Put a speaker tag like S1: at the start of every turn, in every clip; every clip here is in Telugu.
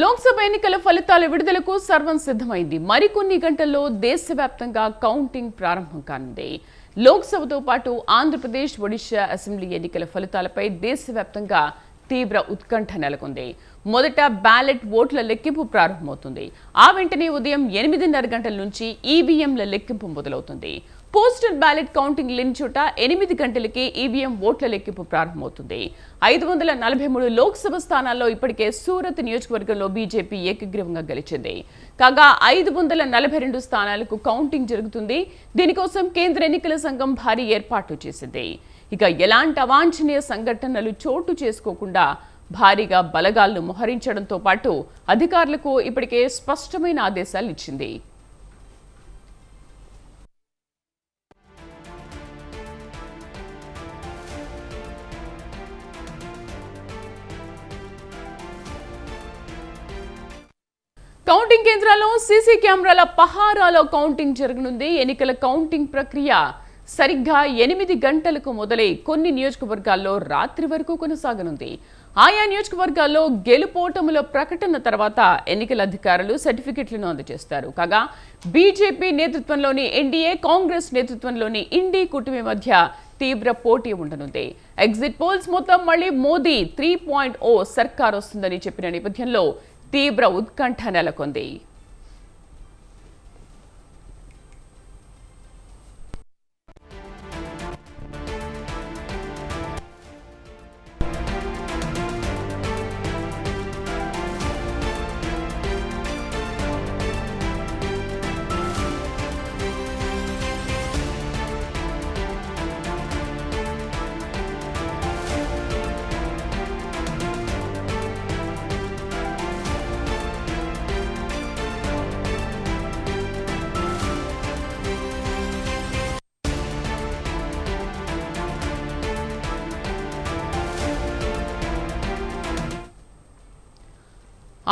S1: లోక్సభ ఎన్నికల ఫలితాల విడుదలకు సర్వం సిద్ధమైంది. మరికొన్ని గంటల్లో దేశవ్యాప్తంగా కౌంటింగ్ ప్రారంభం కానుంది. లోక్సభతో పాటు ఆంధ్రప్రదేశ్ ఒడిశా అసెంబ్లీ ఎన్నికల ఫలితాలపై దేశవ్యాప్తంగా తీవ్ర ఉత్కంఠ నెలకొంది. మొదట బ్యాలెట్ ఓట్ల లెక్కింపు ప్రారంభమవుతుంది. ఆ వెంటనే ఉదయం ఎనిమిదిన్నర గంటల నుంచి ఈవీఎంల లెక్కింపు మొదలవుతుంది. పోస్టల్ బ్యాలెట్ కౌంటింగ్ లేని చోట ఎనిమిది గంటలకే ఈవీఎం ఓట్ల లెక్కింపు ప్రారంభమవుతుంది. ఐదు వందల నలభై మూడు లోక్సభ స్థానాల్లో ఇప్పటికే సూరత్ నియోజకవర్గంలో బీజేపీ ఏకగ్రీవంగా గెలిచింది. కాగా ఐదు వందల నలభై రెండు స్థానాలకు కౌంటింగ్ జరుగుతుంది. దీనికోసం కేంద్ర ఎన్నికల సంఘం భారీ ఏర్పాట్లు చేసింది. ఇక ఎలాంటి అవాంఛనీయ సంఘటనలు చోటు చేసుకోకుండా భారీగా బలగాలను మోహరించడంతో పాటు అధికారులకు ఇప్పటికే స్పష్టమైన ఆదేశాలు ఇచ్చింది. కౌంటింగ్ కేంద్రాల్లో సీసీ కెమెరాల పహారాలో కౌంటింగ్ జరగనుంది. ఎన్నికల కౌంటింగ్ ప్రక్రియ సరిగ్గా ఎనిమిది గంటలకు మొదలై కొన్ని నియోజకవర్గాల్లో రాత్రి వరకు కొనసాగనుంది. ఆయా నియోజకవర్గాల్లో గెలుపోటముల ప్రకటన తర్వాత ఎన్నికల అధికారులు సర్టిఫికెట్లను అందజేస్తారు. కాగా బీజేపీ నేతృత్వంలోని ఎన్డీఏ కాంగ్రెస్ నేతృత్వంలోని ఇండీ కూటమి మధ్య తీవ్ర పోటీ ఉండనుంది. ఎగ్జిట్ పోల్స్ మొత్తం మళ్ళీ మోదీ త్రీ పాయింట్ ఓ సర్కార్ వస్తుందని చెప్పిన నేపథ్యంలో తీవ్ర ఉత్కంఠ నెలకొంది.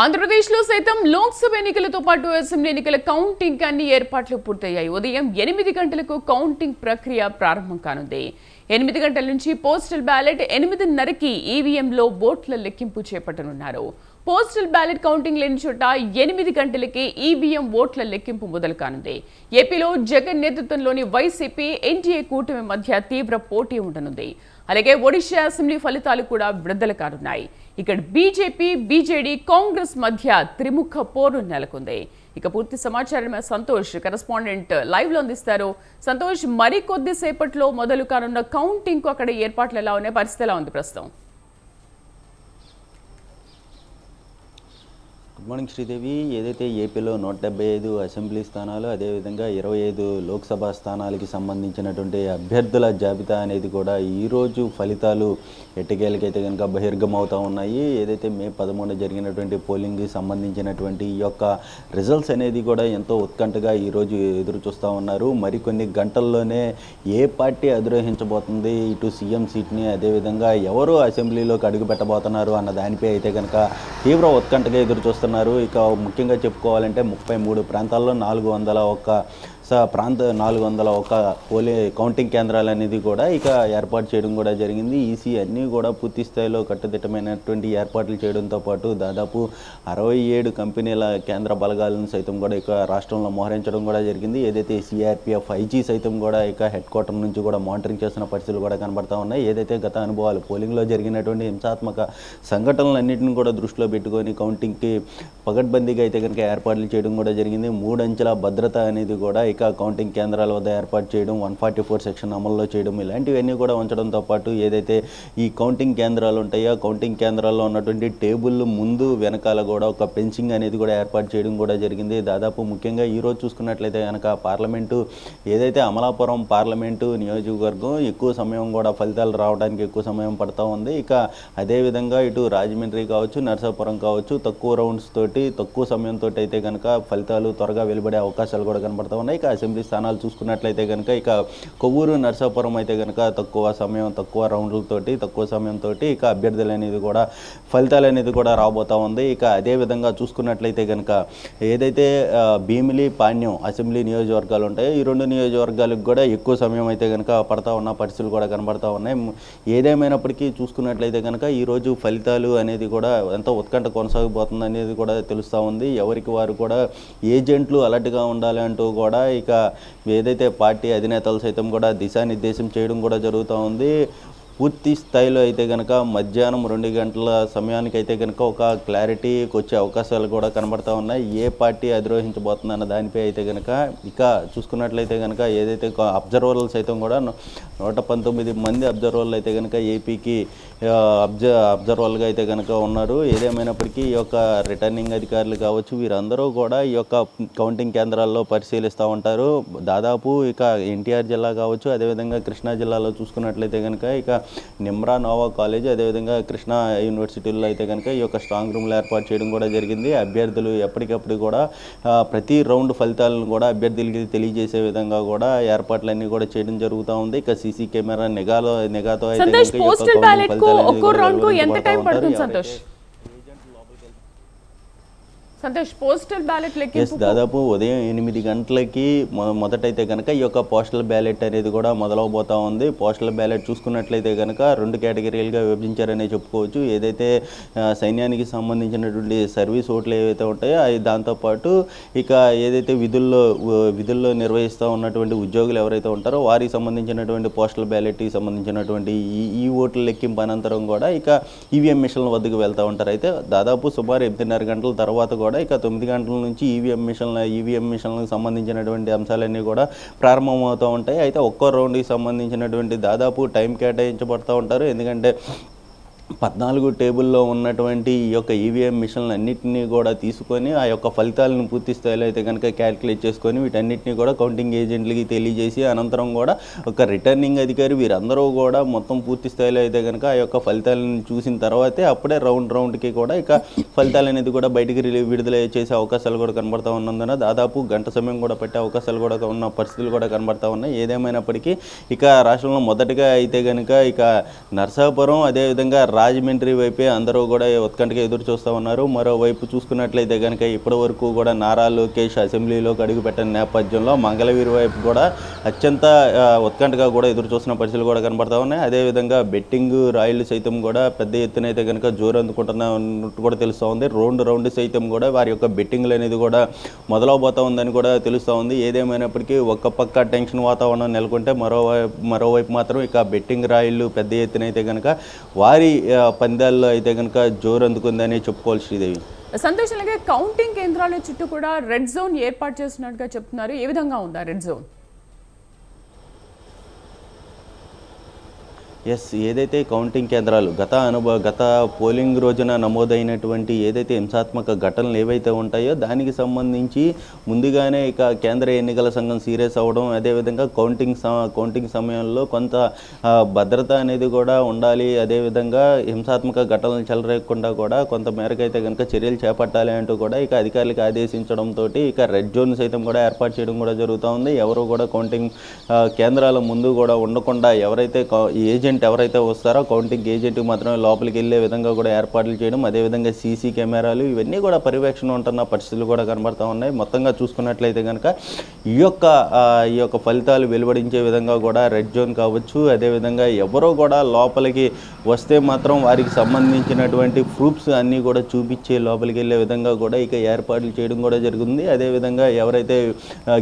S1: ఆంధ్రప్రదేశ్లో సైతం లోక్సభ ఎన్నికలతో పాటు అసెంబ్లీ ఎన్నికల కౌంటింగ్ అన్ని ఏర్పాట్లు పూర్తయ్యాయి. ఉదయం ఎనిమిది గంటలకు కౌంటింగ్ ప్రక్రియ ప్రారంభం కానుంది. ఎనిమిది గంటల నుంచి పోస్టల్ బ్యాలెట్ ఎనిమిదిన్నరకి ఈవీఎంలో ఓట్ల లెక్కింపు చేపట్టనున్నారు. పోస్టల్ బ్యాలెట్ కౌంటింగ్ లేని చోట ఎనిమిది గంటలకే ఈవీఎం ఓట్ల లెక్కింపు మొదలు కానుంది. ఏపీలో జగన్ నేతృత్వంలోని వైసీపీ ఎన్డీఏ కూటమి మధ్య తీవ్ర పోటీ ఉండనుంది. అలాగే ఒడిషా అసెంబ్లీ ఫలితాలు కూడా విడుదల కానున్నాయి. ఇక్కడ బీజేపీ బీజేడీ కాంగ్రెస్ మధ్య త్రిముఖ పోరు నెలకొంది. ఇక పూర్తి సమాచారం సంతోష్. కరస్పాండెంట్ లైవ్లో అందిస్తారు. సంతోష్ మరి కొద్దిసేపట్లో మొదలు కానున్న కౌంటింగ్కు అక్కడ ఏర్పాట్లు ఎలా ఉన్నాయి? పరిస్థితి ఎలా ఉంది ప్రస్తుతం?
S2: గుడ్ మార్నింగ్ శ్రీదేవి ఏదైతే ఏపీలో నూట డెబ్బై ఐదు అసెంబ్లీ స్థానాలు అదేవిధంగా ఇరవై ఐదు లోక్సభ స్థానాలకి సంబంధించినటువంటి అభ్యర్థుల జాబితా అనేది కూడా ఈరోజు ఫలితాలు ఎట్టకేలకైతే కనుక బహిర్గమవుతూ ఉన్నాయి. ఏదైతే మే పదమూడు జరిగినటువంటి పోలింగ్కి సంబంధించినటువంటి ఈ యొక్క రిజల్ట్స్ అనేది కూడా ఎంతో ఉత్కంఠగా ఈరోజు ఎదురు చూస్తూ ఉన్నారు. మరికొన్ని గంటల్లోనే ఏ పార్టీ అధిరోహించబోతుంది? ఇటు సీఎం సీట్ని అదేవిధంగా ఎవరు అసెంబ్లీలోకి అడుగు పెట్టబోతున్నారు అన్న దానిపై అయితే కనుక తీవ్ర ఉత్కంఠగా ఎదురు చూస్తున్నారు ఇక ముఖ్యంగా చెప్పుకోవాలంటే ముప్పై మూడు ప్రాంతాల్లో నాలుగు వందల ఒక్క ప్రాంత నాలుగు వందల ఒక పోలీ కౌంటింగ్ కేంద్రాలు అనేది కూడా ఇక ఏర్పాటు చేయడం కూడా జరిగింది. ఈసీ అన్నీ కూడా పూర్తి స్థాయిలో కట్టుదిట్టమైనటువంటి ఏర్పాట్లు చేయడంతో పాటు దాదాపు అరవై ఏడు కంపెనీల కేంద్ర బలగాలను సైతం కూడా ఇక రాష్ట్రంలో మోహరించడం కూడా జరిగింది. ఏదైతే సిఆర్పిఎఫ్ ఐజీ సైతం కూడా ఇక హెడ్ క్వార్టర్ నుంచి కూడా మానిటరింగ్ చేస్తున్న పరిస్థితులు కూడా కనబడతా ఉన్నాయి. ఏదైతే గత అనుభవాలు పోలింగ్లో జరిగినటువంటి హింసాత్మక సంఘటనలన్నింటిని కూడా దృష్టిలో పెట్టుకొని కౌంటింగ్కి పగడ్బందీగా అయితే కనుక ఏర్పాట్లు చేయడం కూడా జరిగింది. మూడంచెల భద్రత అనేది కూడా ఇక కౌంటింగ్ కేంద్రాల వద్ద ఏర్పాటు చేయడం వన్ ఫార్టీ ఫోర్ సెక్షన్ అమల్లో చేయడం ఇలాంటివన్నీ కూడా ఉంచడంతో పాటు ఏదైతే ఈ కౌంటింగ్ కేంద్రాలు ఉంటాయో కౌంటింగ్ కేంద్రాల్లో ఉన్నటువంటి టేబుల్ ముందు వెనకాల కూడా ఒక పెంచింగ్ అనేది కూడా ఏర్పాటు చేయడం కూడా జరిగింది. దాదాపు ముఖ్యంగా ఈరోజు చూసుకున్నట్లయితే కనుక పార్లమెంటు ఏదైతే అమలాపురం పార్లమెంటు నియోజకవర్గం ఎక్కువ సమయం కూడా ఫలితాలు రావడానికి ఎక్కువ సమయం పడతా ఉంది. ఇక అదేవిధంగా ఇటు రాజమండ్రి కావచ్చు నర్సాపురం కావచ్చు తక్కువ రౌండ్స్ తోటి తక్కువ సమయంతో అయితే కనుక ఫలితాలు త్వరగా వెలువడే అవకాశాలు కూడా కనబడతా ఉన్నాయి. ఇక అసెంబ్లీ స్థానాలు చూసుకున్నట్లయితే కనుక ఇక కొవ్వూరు నర్సాపురం అయితే కనుక తక్కువ సమయం తక్కువ రౌండ్లతోటి తక్కువ సమయంతో ఇక అభ్యర్థులు అనేది కూడా ఫలితాలు అనేది కూడా రాబోతా ఉంది. ఇక అదే విధంగా చూసుకున్నట్లయితే కనుక ఏదైతే భీమిలి పాణ్యం అసెంబ్లీ నియోజకవర్గాలు ఉంటాయో ఈ రెండు నియోజకవర్గాలకు కూడా ఎక్కువ సమయం అయితే కనుక పడతా ఉన్న పరిస్థితులు కూడా కనబడతా ఉన్నాయి. ఏదేమైనప్పటికీ చూసుకున్నట్లయితే కనుక ఈరోజు ఫలితాలు అనేది కూడా ఎంతో ఉత్కంఠ కొనసాగిపోతుంది అనేది కూడా తెలుస్తూ ఉంది. ఎవరికి వారు కూడా ఏజెంట్లు అలర్ట్గా ఉండాలి అంటూ కూడా ఇక ఏదైతే పార్టీ అధినేతలు సైతం కూడా దిశానిర్దేశం చేయడం కూడా జరుగుతూ ఉంది. పూర్తి స్థాయిలో అయితే కనుక మధ్యాహ్నం రెండు గంటల సమయానికి అయితే కనుక ఒక క్లారిటీకి వచ్చే అవకాశాలు కూడా కనబడతా ఉన్నాయి. ఏ పార్టీ అధిరోహించబోతుంది అన్న దానిపై అయితే కనుక ఇక చూసుకున్నట్లయితే కనుక ఏదైతే అబ్జర్వర్లు సైతం కూడా నూట పంతొమ్మిది మంది అబ్జర్వర్లు అయితే కనుక ఏపీకి అబ్జ అబ్జర్వర్లుగా అయితే కనుక ఉన్నారు. ఏదేమైనప్పటికీ ఈ యొక్క రిటర్నింగ్ అధికారులు కావచ్చు వీరందరూ కూడా ఈ యొక్క కౌంటింగ్ కేంద్రాల్లో పరిశీలిస్తూ ఉంటారు. దాదాపు ఇక ఎన్టీఆర్ జిల్లా కావచ్చు అదేవిధంగా కృష్ణా జిల్లాలో చూసుకున్నట్లయితే కనుక ఇక నిమ్రా నోవా కాలేజ్ అదేవిధంగా కృష్ణా యూనివర్సిటీల్లో అయితే కనుక ఈ యొక్క స్ట్రాంగ్ రూమ్లు ఏర్పాటు చేయడం కూడా జరిగింది. అభ్యర్థులు ఎప్పటికప్పుడు కూడా ప్రతి రౌండ్ ఫలితాలను కూడా అభ్యర్థులకి తెలియజేసే విధంగా కూడా ఏర్పాట్లన్నీ కూడా చేయడం జరుగుతూ ఉంది. ఇక సీసీ కెమెరా నిఘాలో నిఘాతో అయితే
S1: సంతోష్ పోస్టల్ బ్యాలెట్ లెక్కింపు
S2: దాదాపు ఉదయం ఎనిమిది గంటలకి మొదటైతే కనుక ఈ యొక్క పోస్టల్ బ్యాలెట్ అనేది కూడా మొదలవబోతా ఉంది. పోస్టల్ బ్యాలెట్ చూసుకున్నట్లయితే కనుక రెండు కేటగిరీలుగా విభజించారనే చెప్పుకోవచ్చు. ఏదైతే సైన్యానికి సంబంధించినటువంటి సర్వీస్ ఓట్లు ఏవైతే ఉంటాయో అవి దాంతోపాటు ఇక ఏదైతే విధుల్లో విధుల్లో నిర్వహిస్తూ ఉన్నటువంటి ఉద్యోగులు ఎవరైతే ఉంటారో వారికి సంబంధించినటువంటి పోస్టల్ బ్యాలెట్కి సంబంధించినటువంటి ఈ ఈ ఓట్ల లెక్కింపు అనంతరం కూడా ఇక ఈవీఎం మిషన్ల వద్దకు వెళ్తూ ఉంటారు. అయితే దాదాపు సుమారు ఎనిమిదిన్నర గంటల తర్వాత కూడా ఇక తొమ్మిది గంటల నుంచి ఈవీఎం మిషన్ల ఈవీఎం మిషన్లకు సంబంధించినటువంటి అంశాలన్నీ కూడా ప్రారంభమవుతూ ఉంటాయి. అయితే ఒక్కో రౌండ్కి సంబంధించినటువంటి దాదాపు టైం కేటాయించబడుతూ ఉంటారు. ఎందుకంటే పద్నాలుగు టేబుల్లో ఉన్నటువంటి ఈ యొక్క ఈవీఎం మిషన్లు అన్నింటినీ కూడా తీసుకొని ఆ యొక్క ఫలితాలను పూర్తి స్థాయిలో అయితే కనుక క్యాలిక్యులేట్ చేసుకొని వీటన్నిటిని కూడా కౌంటింగ్ ఏజెంట్లకి తెలియజేసి అనంతరం కూడా ఒక రిటర్నింగ్ అధికారి వీరందరూ కూడా మొత్తం పూర్తి స్థాయిలో అయితే కనుక ఆ యొక్క ఫలితాలను చూసిన తర్వాతే అప్పుడే రౌండ్ రౌండ్కి కూడా ఇక ఫలితాలు అనేది కూడా బయటికి రిలీవ్ విడుదల చేసే అవకాశాలు కూడా కనబడతా ఉన్నందున దాదాపు గంట సమయం కూడా పెట్టే అవకాశాలు కూడా ఉన్న పరిస్థితులు కూడా కనబడతా ఉన్నాయి. ఏదేమైనప్పటికీ ఇక రాష్ట్రంలో మొదటగా అయితే కనుక ఇక నర్సాపురం అదేవిధంగా రాజమండ్రి వైపే అందరూ కూడా ఉత్కంఠగా ఎదురు చూస్తూ ఉన్నారు. మరోవైపు చూసుకున్నట్లయితే కనుక ఇప్పటి వరకు కూడా నారా లోకేష్ అసెంబ్లీలోకి అడుగుపెట్టిన నేపథ్యంలో మంగళగిరి వైపు కూడా అత్యంత ఉత్కంఠగా కూడా ఎదురు చూస్తున్న పరిస్థితులు కూడా కనబడతా ఉన్నాయి. అదేవిధంగా బెట్టింగ్ రాయిలు సైతం కూడా పెద్ద ఎత్తున అయితే కనుక జోరు అందుకుంటున్నట్టు కూడా తెలుస్తూ ఉంది. రౌండ్ రౌండ్ సైతం కూడా వారి యొక్క బెట్టింగ్లు అనేది కూడా మొదలవబోతా ఉందని కూడా తెలుస్తూ ఉంది. ఏదేమైనప్పటికీ ఒక్క పక్క టెన్షన్ వాతావరణం నెలకొంటే మరోవైపు మరోవైపు మాత్రం ఇక బెట్టింగ్ రాయిలు పెద్ద ఎత్తున అయితే కనుక వారి పందాల్లో అయితే కనుక జోరు అందుకుందని చెప్పుకోవాలి శ్రీదేవి.
S1: సంతోష్ అలాగే కౌంటింగ్ కేంద్రాల చుట్టూ కూడా రెడ్ జోన్ ఏర్పాటు చేస్తున్నట్టుగా చెప్తున్నారు. ఏ విధంగా ఉందా రెడ్ జోన్
S2: ఎస్ ఏదైతే కౌంటింగ్ కేంద్రాలు గత అనుభవ గత పోలింగ్ రోజున నమోదైనటువంటి ఏదైతే హింసాత్మక ఘటనలు ఏవైతే ఉంటాయో దానికి సంబంధించి ముందుగానే ఇక కేంద్ర ఎన్నికల సంఘం సీరియస్ అవ్వడం అదేవిధంగా కౌంటింగ్ స- కౌంటింగ్ సమయంలో కొంత భద్రత అనేది కూడా ఉండాలి. అదేవిధంగా హింసాత్మక ఘటనలు చెలరేయకుండా కూడా కొంత మేరకైతే కనుక చర్యలు చేపట్టాలి అంటూ కూడా ఇక అధికారులకు ఆదేశించడంతో ఇక రెడ్ జోన్ సైతం కూడా ఏర్పాటు చేయడం కూడా జరుగుతూ ఉంది. ఎవరు కూడా కౌంటింగ్ కేంద్రాల ముందు కూడా ఉండకుండా ఎవరైతే ఏజెంట్ ఏజెంట్ ఎవరైతే వస్తారో కౌంటింగ్ ఏజెంట్కి మాత్రమే లోపలికి వెళ్ళే విధంగా కూడా ఏర్పాట్లు చేయడం అదేవిధంగా సీసీ కెమెరాలు ఇవన్నీ కూడా పర్యవేక్షణ ఉంటున్న పరిస్థితులు కూడా కనబడతా ఉన్నాయి. మొత్తంగా చూసుకున్నట్లయితే కనుక ఈ యొక్క ఈ యొక్క ఫలితాలు వెలువడించే విధంగా కూడా రెడ్ జోన్ కావచ్చు అదేవిధంగా ఎవరో కూడా లోపలికి వస్తే మాత్రం వారికి సంబంధించినటువంటి ప్రూఫ్స్ అన్నీ కూడా చూపించే లోపలికి వెళ్ళే విధంగా కూడా ఇక ఏర్పాట్లు చేయడం కూడా జరుగుతుంది. అదేవిధంగా ఎవరైతే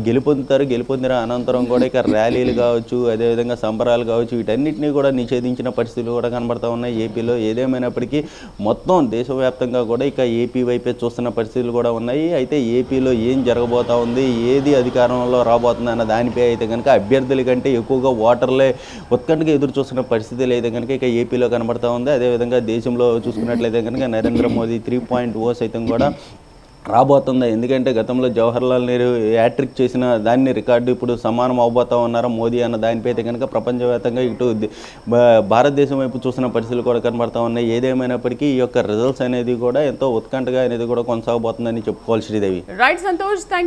S2: గెలుపొందుతారో గెలుపొందిన అనంతరం కూడా ఇక ర్యాలీలు కావచ్చు అదేవిధంగా సంబరాలు కావచ్చు వీటన్నిటిని కూడా నిషేధించిన పరిస్థితులు కూడా కనబడతా ఉన్నాయి. ఏపీలో ఏదేమైనప్పటికీ మొత్తం దేశవ్యాప్తంగా కూడా ఇక ఏపీ వైపే చూస్తున్న పరిస్థితులు కూడా ఉన్నాయి. అయితే ఏపీలో ఏం జరగబోతా ఉంది ఏది అధికారంలో రాబోతుంది అన్న దానిపై అయితే కనుక అభ్యర్థుల కంటే ఎక్కువగా ఓటర్లే ఉత్కంఠగా ఎదురు చూస్తున్న పరిస్థితులు అయితే కనుక ఇక ఏపీలో కనబడతా ఉంది. అదేవిధంగా దేశంలో చూసుకున్నట్లయితే కనుక Narendra Modi three point O సైతం కూడా రాబోతుందా? ఎందుకంటే గతంలో జవహర్లాల్ నెహ్రూ యాట్రిక్ చేసిన దాన్ని రికార్డు ఇప్పుడు సమానం అవబోతా ఉన్నారా? మోదీ అన్న దానిపై అయితే కనుక ప్రపంచవ్యాప్తంగా ఇటు భా- భారతదేశం వైపు చూసిన పరిస్థితులు కూడా కనబడతా ఉన్నాయి. ఏదేమైనప్పటికీ ఈ యొక్క రిజల్ట్స్ అనేది కూడా ఎంతో ఉత్కంఠగా అనేది కూడా కొనసాగబోతుందని చెప్పుకోవాలి శ్రీదేవి.
S1: Right Santosh thank